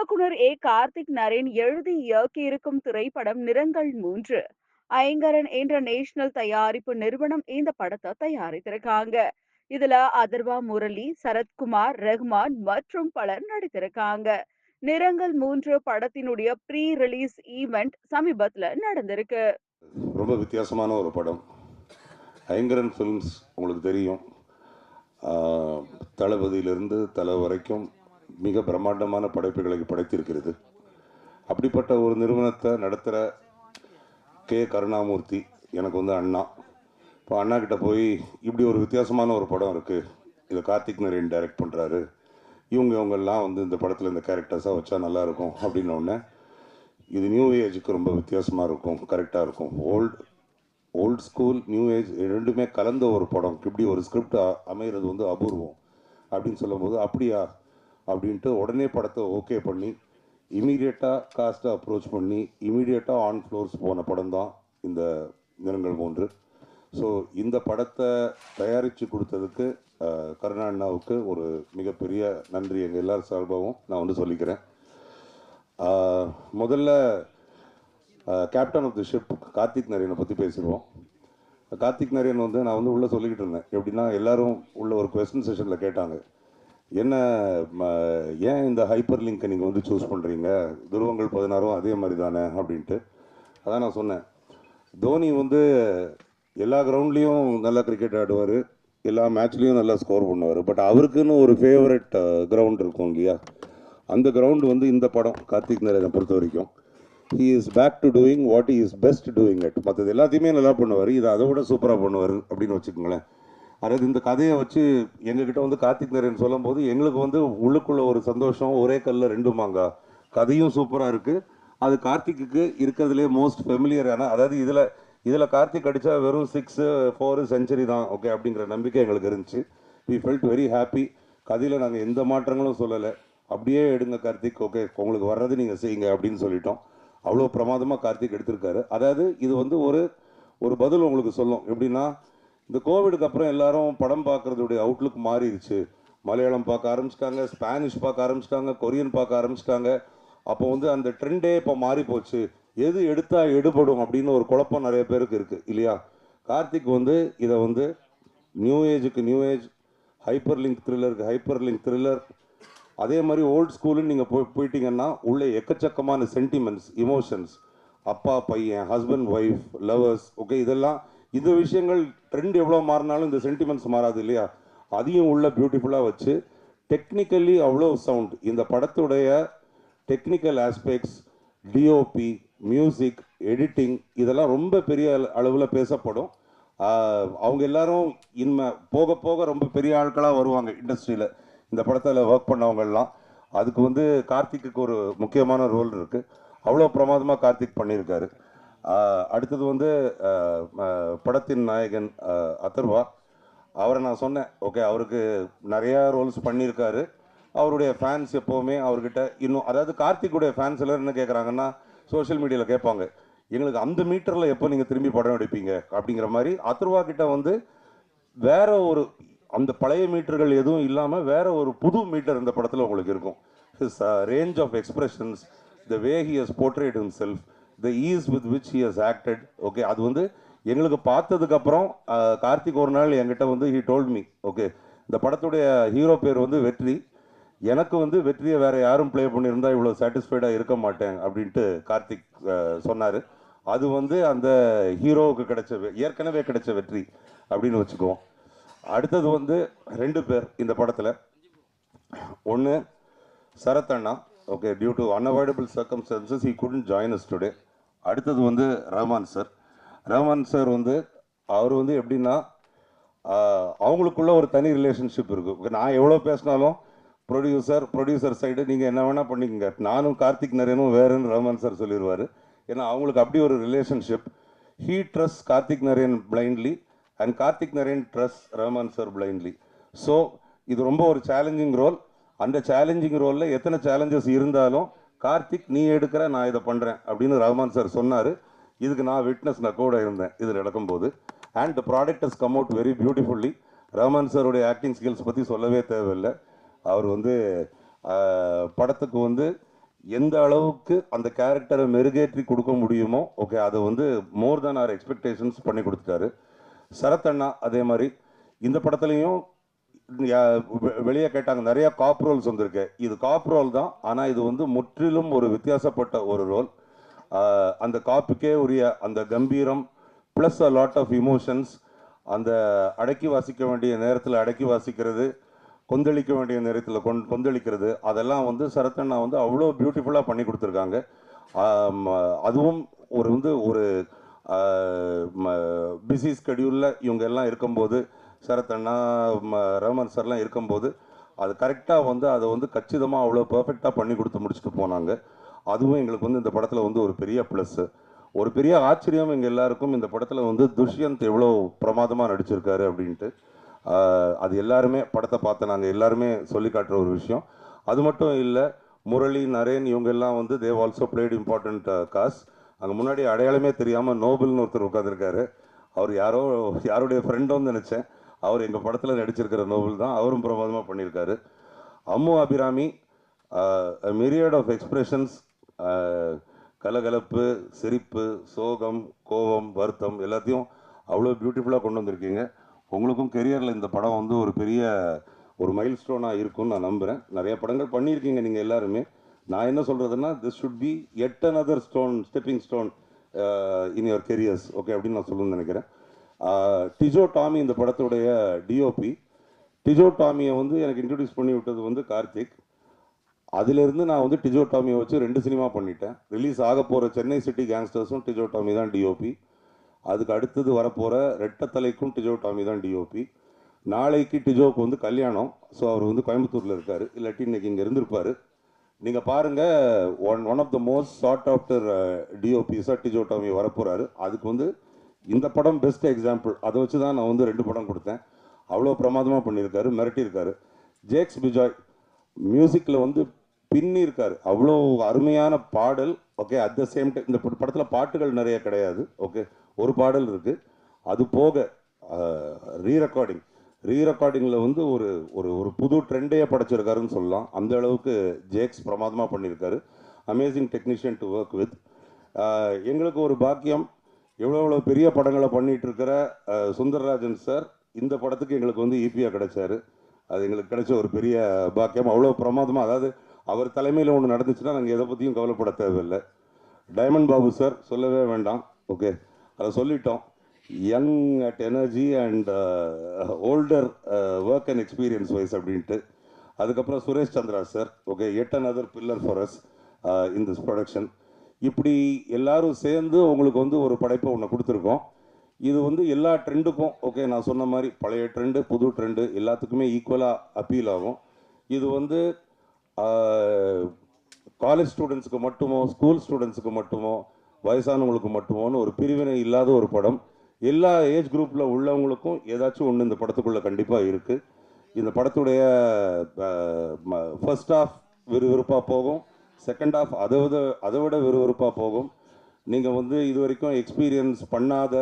இயக்குனர் ஏ. கார்த்திக் நரேன் எழுதி இயக்கியிருக்கும் திரைப்படம் நிறங்கள் மூன்று. ஐங்கரன் இன்டர்நேஷனல் தயாரிப்பு நிறுவனம் இந்த படத்தை தயாரித்திருக்காங்க. இதுல அதர்வா முரளி சரத்குமார் ரஹ்மான் மற்றும் பலர் நடித்திருக்காங்க. நிறங்கள் மூன்று படத்தினுடைய ப்ரீ ரிலீஸ் ஈவெண்ட் சமீபத்தில் நடந்திருக்கு. ரொம்ப வித்தியாசமான ஒரு படம். ஐங்கரன் ஃபிலிம்ஸ் உங்களுக்கு தெரியும். ஆஹ், தளபதியிலிருந்து தலை வரைக்கும் மிக பிரம்மாண்டமான படைப்புகளை படைத்திருக்கிறது. அப்படிப்பட்ட ஒரு நிறுவனத்தை நடத்துகிற கே. கருணாமூர்த்தி எனக்கு வந்து அண்ணா. இப்போ அண்ணா கிட்ட போய் இப்படி ஒரு வித்தியாசமான ஒரு படம் இருக்குது இதை கார்த்திக் நரேன் டைரக்ட் பண்ணுறாரு இவங்க இவங்கெல்லாம் வந்து இந்த படத்தில் இந்த கேரக்டர்ஸாக வச்சா நல்லாயிருக்கும் அப்படின்னோடனே அப்படின்ன உடனே இது நியூ ஏஜுக்கு ரொம்ப வித்தியாசமாக இருக்கும் கரெக்டாக இருக்கும். Old old school new age ரெண்டுமே கலந்த ஒரு படம். இப்படி ஒரு ஸ்கிரிப்ட் அமைகிறது வந்து அபூர்வம் அப்படின்னு சொல்லும்போது அப்படியா? அப்படின்ட்டு உடனே படத்தை ஓகே பண்ணி இமீடியட்டாக காஸ்ட்டை அப்ரோச் பண்ணி இமீடியட்டாக ஆன் ஃப்ளோர்ஸ் போன படம் தான் இந்த நிறங்கள் மூன்று. ஸோ இந்த படத்தை தயாரித்து கொடுத்ததுக்கு கருணா அண்ணாவுக்கு ஒரு மிகப்பெரிய நன்றி எங்கள் எல்லார் சார்பாகவும் நான் வந்து சொல்லிக்கிறேன். முதல்ல captain of the ship Karthick நரேனை பற்றி பேசிடுவோம். கார்த்திக் நரேன் வந்து நான் வந்து உள்ளே சொல்லிக்கிட்டு இருந்தேன். எப்படின்னா எல்லாரும் உள்ள ஒரு கொஸ்டின் செஷனில் கேட்டாங்க. என்ன ம, ஏன் இந்த ஹைப்பர் லிங்கை நீங்கள் வந்து சூஸ் பண்ணுறீங்க துருவங்கள் பதினாறும் அதே மாதிரி தானே அப்படின்ட்டு. அதான் நான் சொன்னேன். தோனி வந்து எல்லா கிரவுண்ட்லேயும் நல்லா கிரிக்கெட் ஆடுவார். எல்லா மேட்ச்லேயும் நல்லா ஸ்கோர் பண்ணுவார். பட் அவருக்குன்னு ஒரு ஃபேவரட் கிரவுண்ட் இருக்கும் இல்லையா? அந்த கிரவுண்டு வந்து இந்த படம் கார்த்திக் நரேனை பொறுத்த வரைக்கும் he is back to doing what is best doing it மற்றது எல்லாத்தையுமே நல்லா பண்ணுவார். இதை அதை விட சூப்பராக பண்ணுவார் அப்படின்னு வச்சுக்கோங்களேன். அதாவது இந்த கதையை வச்சு எங்ககிட்ட வந்து கார்த்திக் நரேன் சொல்லும்போது எங்களுக்கு வந்து உள்ளுக்குள்ள ஒரு சந்தோஷம் ஒரே கல்ல ரெண்டு மாங்கா. கதையும் சூப்பராக இருக்குது அது கார்த்திக்கு இருக்கிறதுலே மோஸ்ட் ஃபெமிலியரான அதாவது இதில் இதில் கார்த்திக் அடித்தா வெறும் சிக்ஸு ஃபோரு செஞ்சுரி தான் ஓகே அப்படிங்கிற நம்பிக்கை எங்களுக்கு இருந்துச்சு. வி ஃபெல்ட் வெரி ஹாப்பி கதையில் நாங்கள் எந்த மாற்றங்களும் சொல்லலை. அப்படியே எடுங்க கார்த்திக் ஓகே உங்களுக்கு வர்றது நீங்கள் செய்யுங்க அப்படின்னு சொல்லிட்டோம். அவ்வளோ பிரமாதமாக கார்த்திக் எடுத்திருக்காரு. அதாவது இது வந்து ஒரு ஒரு பதில் உங்களுக்கு சொல்லும். எப்படின்னா இந்த கோவிடுக்கு அப்புறம் எல்லாரும் படம் பார்க்கறதுடைய அவுட்லுக் மாறிடுச்சு. மலையாளம் பார்க்க ஆரம்பிச்சிட்டாங்க ஸ்பானிஷ் பார்க்க ஆரம்பிச்சிட்டாங்க கொரியன் பார்க்க ஆரம்பிச்சிட்டாங்க. அப்போ வந்து அந்த ட்ரெண்டே இப்போ மாறி போச்சு. எது எடுத்தால் எடுபடும் அப்படின்னு ஒரு குழப்பம் நிறைய பேருக்கு இருக்குது இல்லையா? கார்த்திக் வந்து இதை வந்து நியூ ஏஜுக்கு நியூ ஏஜ் ஹைப்பர் லிங்க் த்ரில்லருக்கு ஹைப்பர் லிங்க் த்ரில்லர் அதே மாதிரி ஓல்டு ஸ்கூலுன்னு நீங்கள் போய் போயிட்டீங்கன்னா உள்ளே எக்கச்சக்கமான சென்டிமெண்ட்ஸ் இமோஷன்ஸ் அப்பா பையன் ஹஸ்பண்ட் ஒய்ஃப் லவர்ஸ் ஓகே இதெல்லாம் இந்த விஷயங்கள் ட்ரெண்ட் எவ்வளோ மாறினாலும் இந்த சென்டிமெண்ட்ஸ் மாறாது இல்லையா? அதையும் உள்ள பியூட்டிஃபுல்லாக வச்சு டெக்னிக்கலி அவ்வளோ சவுண்ட் இந்த படத்துடைய technical aspects DOP music editing இதெல்லாம் ரொம்ப பெரிய அளவில் பேசப்படும். அவங்க எல்லாரும் இன்மை போக போக ரொம்ப பெரிய ஆட்களாக வருவாங்க இண்டஸ்ட்ரியில் இந்த படத்தில் ஒர்க் பண்ணவங்கெல்லாம் அதுக்கு வந்து கார்த்திக்கு ஒரு முக்கியமான ரோல் இருக்குது அவ்வளோ பிரமாதமாக கார்த்திக் பண்ணியிருக்காரு. அடுத்தது வந்து படத்தின் நாயகன் அத்தர்வா. அதர்வா அவரை நான் சொன்னேன். ஓகே அவருக்கு நிறையா ரோல்ஸ் பண்ணியிருக்காரு. அவருடைய ஃபேன்ஸ் எப்போவுமே அவர்கிட்ட இன்னும் அதாவது கார்த்திக்குடைய ஃபேன்ஸ் எல்லாம் என்ன கேட்குறாங்கன்னா சோஷியல் மீடியாவில் கேட்பாங்க. எங்களுக்கு அந்த மீட்டரில் எப்போ நீங்கள் திரும்பி படம் எடுப்பீங்க? அப்படிங்கிற மாதிரி அத்ருவா கிட்ட வந்து வேற ஒரு அந்த பழைய மீட்டர்கள் எதுவும் இல்லாமல் வேற ஒரு புது மீட்டர் இந்த படத்தில் உங்களுக்கு இருக்கும். His range of expressions the way he has portrayed himself the ease with which he has acted okay அது வந்து எங்களுக்கு பார்த்ததுக்கப்புறம் கார்த்திக் ஒரு நாள் என்கிட்ட வந்து ஹி டோல்ட் மீ ஓகே இந்த படத்துடைய ஹீரோ பேர் வந்து வெற்றி. எனக்கு வந்து வெற்றியை வேறு யாரும் ப்ளே பண்ணியிருந்தா இவ்வளோ சாட்டிஸ்ஃபைடாக இருக்க மாட்டேன் அப்படின்ட்டு கார்த்திக் சொன்னார். அது வந்து அந்த ஹீரோவுக்கு கிடைச்ச வெ- ஏற்கனவே கிடைச்ச வெற்றி அப்படின்னு வச்சுக்குவோம். அடுத்தது வந்து ரெண்டு பேர் இந்த படத்தில். ஒன்று சரத் அண்ணா okay due to unavoidable circumstances he couldn't join us today அடுத்தது வந்து ரஹ்மான் சார். ரஹ்மான் சார் வந்து அவர் வந்து எப்படின்னா அவங்களுக்குள்ள ஒரு தனி ரிலேஷன்ஷிப் இருக்குது நான் எவ்வளோ பேசினாலும் ப்ரொடியூசர் ப்ரொடியூசர் சைடு நீங்கள் என்ன வேணால் பண்ணிக்கங்க. நானும் கார்த்திக் நரேனும் வேறுன்னு ரஹ்மான் சார் சொல்லிடுவார் ஏன்னா அவங்களுக்கு அப்படி ஒரு relationship he trusts Karthick Naren blindly and Karthick Naren trusts Rahman sir blindly so இது ரொம்ப ஒரு சேலஞ்சிங் ரோல் அந்த சேலஞ்சிங் ரோலில் எத்தனை சேலஞ்சஸ் இருந்தாலும் கார்த்திக் நீ எடுக்கிற நான் இதை பண்ணுறேன் அப்படின்னு ரஹ்மான் சார் சொன்னார். இதுக்கு நான் விட்னஸ் நான் கூட இருந்தேன் இது நடக்கும்போது. And the product is come out very beautifully Rahman சாருடைய ஆக்டிங் ஸ்கில்ஸ் பற்றி சொல்லவே தேவையில்லை. அவர் வந்து படத்துக்கு வந்து எந்த அளவுக்கு அந்த கேரக்டரை மெருகேற்றி கொடுக்க முடியுமோ ஓகே அதை வந்து மோர் தேன் ஆர் எக்ஸ்பெக்டேஷன்ஸ் பண்ணி கொடுத்துட்டாரு. சரத் அண்ணா அதே மாதிரி. இந்த படத்துலையும் வெளியே கேட்டாங்க நிறைய காப் ரோல்ஸ் வந்திருக்கு. இது காப் ரோல் தான் ஆனால் இது வந்து முற்றிலும் ஒரு வித்தியாசப்பட்ட ஒரு ரோல் அந்த காப்புக்கே உரிய அந்த கம்பீரம் plus a lot of emotions அந்த அடக்கி வாசிக்க வேண்டிய நேரத்தில் அடக்கி வாசிக்கிறது கொந்தளிக்க வேண்டிய நேரத்தில் கொன் கொந்தளிக்கிறது அதெல்லாம் வந்து சரத்தண்ணா வந்து அவ்வளோ பியூட்டிஃபுல்லாக பண்ணி கொடுத்துருக்காங்க. அதுவும் ஒரு வந்து ஒரு பிஸி ஸ்கெடியூலில் இவங்க எல்லாம் இருக்கும்போது சரத்தண்ணா ம- ரஹ்மான் சார்லாம் இருக்கும்போது அது கரெக்டாக வந்து அதை வந்து கச்சிதமாக அவ்வளோ பர்ஃபெக்டாக பண்ணி கொடுத்து முடிச்சுட்டு போனாங்க. அதுவும் எங்களுக்கு வந்து இந்த படத்தில் வந்து ஒரு பெரிய ப்ளஸ்ஸு ஒரு பெரிய ஆச்சரியம் எங்கள் எல்லாருக்கும் இந்த படத்தில் வந்து துஷ்யந்த் எவ்வளோ பிரமாதமாக நடிச்சிருக்காரு அப்படின்ட்டு. அது எல்லாருமே படத்தை பார்த்து நாங்கள் எல்லாருமே சொல்லி காட்டுற ஒரு விஷயம். அது மட்டும் இல்லை முரளி நரேன் இவங்க எல்லாம் வந்து Dev also played important cause அங்கே முன்னாடி அடையாளமே தெரியாமல் நோபல்னு ஒருத்தர் உட்காந்துருக்காரு அவர் யாரோ யாருடைய ஃப்ரெண்டோன்னு நினச்சேன். அவர் எங்கள் படத்தில் நடிச்சிருக்கிற நோவல் தான் அவரும் பிரமாதமாக பண்ணியிருக்காரு. Ammu Abhirami myriad of expressions கலகலப்பு சிரிப்பு சோகம் கோபம் வருத்தம் எல்லாத்தையும் அவ்வளோ பியூட்டிஃபுல்லாக கொண்டு வந்திருக்கீங்க. உங்களுக்கும் கெரியரில் இந்த படம் வந்து ஒரு பெரிய ஒரு மைல் ஸ்டோனாக இருக்கும்னு நான் நம்புகிறேன் நிறைய படங்கள் பண்ணியிருக்கீங்க நீங்கள் எல்லாருமே. நான் என்ன சொல்கிறதுன்னா this should be yet another stone stepping stone in your careers okay அப்படின்னு நான் சொல்லணும்னு நினைக்கிறேன். டிஜோ டாமி இந்த படத்துடைய டிஓபி டிஜோ டாமியை வந்து எனக்கு இன்ட்ரடியூஸ் பண்ணி விட்டது வந்து கார்த்திக். அதிலிருந்து நான் வந்து டிஜோ டாமியை வச்சு ரெண்டு சினிமா பண்ணிட்டேன். ரிலீஸ் ஆக போகிற சென்னை சிட்டி கேங்ஸ்டர்ஸும் டிஜோ டாமி தான் டிஓபி அதுக்கு அடுத்தது வரப்போகிற ரெட்டத்தலைக்கும் டிஜோ டாமி தான் டிஓபி நாளைக்கு டிஜோவுக்கு வந்து கல்யாணம். ஸோ அவர் வந்து கோயம்புத்தூரில் இருக்கார். இல்லாட்டி இன்னைக்கு இங்கே இருந்திருப்பார். நீங்கள் பாருங்கள் one one of the most sought after டிஓபிஸாக Tijo Tomy வரப்போகிறாரு அதுக்கு வந்து இந்த படம் பெஸ்ட் எக்ஸாம்பிள் அதை வச்சு தான் நான் வந்து ரெண்டு படம் கொடுத்தேன். அவ்வளோ பிரமாதமாக பண்ணியிருக்காரு மிரட்டியிருக்காரு. ஜேக்ஸ் பிஜாய் மியூசிக்கில் வந்து பின்னி இருக்கார் அவ்வளோ அருமையான பாடல் okay at the same time இந்த படத்தில் பாட்டுகள் நிறைய கிடையாது ஓகே ஒரு பாடல் இருக்குது அது போக ரீ ரெக்கார்டிங் ரீ ரெக்கார்டிங்கில் வந்து ஒரு ஒரு ஒரு புது ட்ரெண்டையே படைச்சிருக்காருன்னு சொல்லலாம். அந்த அளவுக்கு ஜேக்ஸ் பிரமாதமாக பண்ணியிருக்காரு. Amazing technician to work with எங்களுக்கு ஒரு பாக்கியம். எவ்வளோ எவ்வளோ பெரிய படங்களை பண்ணிகிட்டு இருக்கிற சுந்தரராஜன் சார் இந்த படத்துக்கு எங்களுக்கு வந்து ஈபியாக கிடைச்சாரு. அது எங்களுக்கு கிடைச்ச ஒரு பெரிய பாக்கியம். அவ்வளோ பிரமாதமாக அதாவது அவர் தலைமையில் ஒன்று நடந்துச்சுன்னா நாங்கள் எதை பற்றியும் கவலைப்பட தேவையில்லை. டைமண்ட் பாபு சார் சொல்லவே வேண்டாம். ஓகே. அதை சொல்லிட்டோம். Young at energy and older work and experience wise அப்படின்ட்டு. அதுக்கப்புறம் Suresh Chandra sir. Okay. Yet other pillar for us in this production இப்படி எல்லாரும் சேர்ந்து உங்களுக்கு வந்து ஒரு படைப்பை ஒன்று கொடுத்துருக்கோம். இது வந்து எல்லா ட்ரெண்டுக்கும் ஓகே நான் சொன்ன மாதிரி பழைய ட்ரெண்டு புது ட்ரெண்டு எல்லாத்துக்குமே ஈக்குவலாக அப்பீல் ஆகும். இது வந்து காலேஜ் ஸ்டூடெண்ட்ஸுக்கு மட்டுமோ ஸ்கூல் ஸ்டூடெண்ட்ஸுக்கு மட்டுமோ வயசானவங்களுக்கு மட்டுமோன்னு ஒரு பிரிவினை இல்லாத ஒரு படம். எல்லா ஏஜ் குரூப்பில் உள்ளவங்களுக்கும் ஏதாச்சும் ஒன்று இந்த படத்துக்குள்ளே கண்டிப்பாக இருக்குது இந்த படத்துடைய ஃபர்ஸ்ட் ஆஃப் விறுவிறுப்பாக போகும். செகண்ட் ஆஃப் அதை விட அதை விட விறுவிறுப்பாக போகும். நீங்கள் வந்து இது வரைக்கும் எக்ஸ்பீரியன்ஸ் பண்ணாத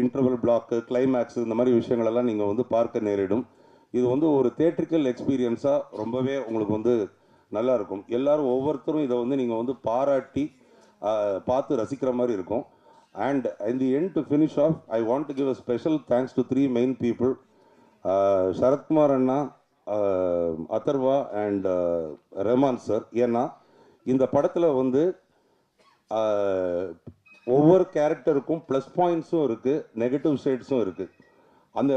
இன்டர்வல் பிளாக்கு கிளைமேக்ஸ் இந்த மாதிரி விஷயங்களெல்லாம் நீங்கள் வந்து பார்க்க நேரிடும். இது வந்து ஒரு தேட்ரிக்கல் எக்ஸ்பீரியன்ஸாக ரொம்பவே உங்களுக்கு வந்து நல்லா இருக்கும் ஒவ்வொருத்தரும் இதை வந்து நீங்கள் வந்து பாராட்டி பார்த்து ரசிக்கிற மாதிரி இருக்கும். And in the end to finish off I want to give a special thanks to three main people Sarathkumar Anna Atharva Atharva and Rahman sir ஏன்னா இந்த படத்தில் வந்து ஒவ்வொரு கேரக்டருக்கும் ப்ளஸ் பாயிண்ட்ஸும் இருக்குது நெகட்டிவ் ஷேட்ஸும் இருக்குது அந்த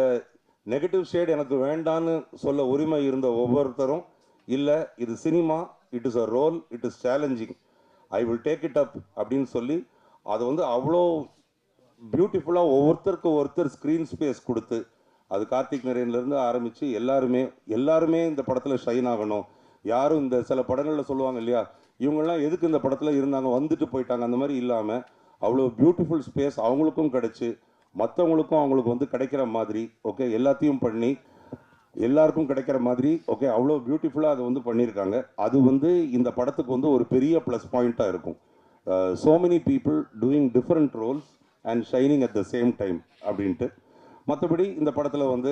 நெகட்டிவ் ஷேட் எனக்கு வேண்டான்னு சொல்ல உரிமை இருந்த ஒவ்வொருத்தரும் இல்லை இது cinema it is a role it is challenging I will take it up அப்படின்னு சொல்லி அதை வந்து அவ்வளோ பியூட்டிஃபுல்லாக ஒவ்வொருத்தருக்கு ஒருத்தர் ஸ்க்ரீன் ஸ்பேஸ் கொடுத்து அது கார்த்திக் நரேன்லேருந்து ஆரம்பித்து எல்லாருமே எல்லாருமே இந்த படத்தில் ஷைன் ஆகணும். யாரும் இந்த சில படங்களில் சொல்லுவாங்க இல்லையா இவங்கெல்லாம் எதுக்கு இந்த படத்தில் இருந்தாங்க வந்துட்டு போயிட்டாங்க அந்த மாதிரி இல்லாமல் அவ்வளோ பியூட்டிஃபுல் ஸ்பேஸ் அவங்களுக்கும் கிடச்சி மற்றவங்களுக்கும் அவங்களுக்கு வந்து கிடைக்கிற மாதிரி ஓகே எல்லாத்தையும் பண்ணி எல்லாருக்கும் கிடைக்கிற மாதிரி ஓகே அவ்வளோ பியூட்டிஃபுல்லாக அதை வந்து பண்ணியிருக்காங்க. அது வந்து இந்த படத்துக்கு வந்து ஒரு பெரிய ப்ளஸ் பாயிண்ட்டாக இருக்கும். So many people doing different roles and shining at the same time அப்படின்ட்டு. மற்றபடி இந்த படத்தில் வந்து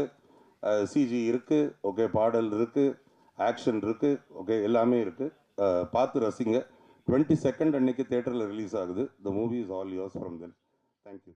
uh, சிஜி இருக்குது ஓகே பாடல் இருக்குது ஆக்ஷன் இருக்குது ஓகே எல்லாமே இருக்குது பார்த்து ரசிங்க. டுவெண்ட்டி செகண்ட் அன்னைக்கு தேட்டரில் ரிலீஸ் ஆகுது. The movie is all yours from then thank you